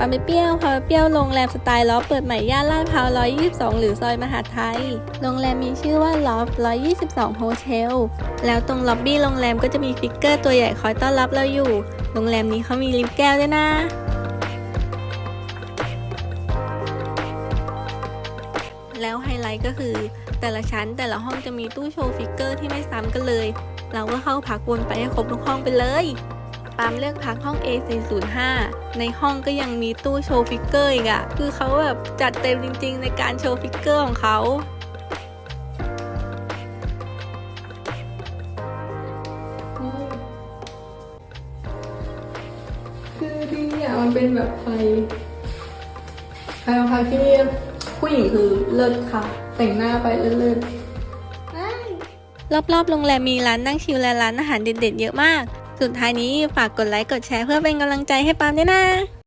ปาไปเปรี้ยวพาไปเปรี้ยวโรงแรมสไตล์ลอบเปิดใหม่ย่านลาดพร้าว122 หรือซอยมหาไทย โรงแรมมีชื่อว่าลอบ122โฮเทล แล้วตรงล็อบบี้โรงแรมก็จะมีฟิกเกอร์ตัวใหญ่คอยต้อนรับเราอยู่ โรงแรมนี้เขามีลิฟต์แก้วด้วยนะแล้วไฮไลท์ก็คือ แต่ละชั้นแต่ละห้องจะมีตู้โชว์ฟิกเกอร์ที่ไม่ซ้ำกันเลย เราก็เข้าพักวนไปให้ครบทุกห้องไปเลย ปามเลือกพักห้อง A405 ในห้องก็ยังมีตู้โชว์ฟิกเกอร์อีกอะคือเขาแบบจัดเต็มจริงๆ ในการโชว์ฟิกเกอร์ของเขาคือดีอะมันเป็นแบบไฟใครมาพักที่นี่ผู้หญิงคือเลิศค่ะ แต่งหน้าไปเลิศรอบๆ โรงแรมมีร้านนั่งชิลและร้านอาหารเด็ดๆ เยอะมาก สุดท้ายนี้ฝากกดไลค์กดแชร์เพื่อเป็นกำลังใจให้ปามด้วยนะ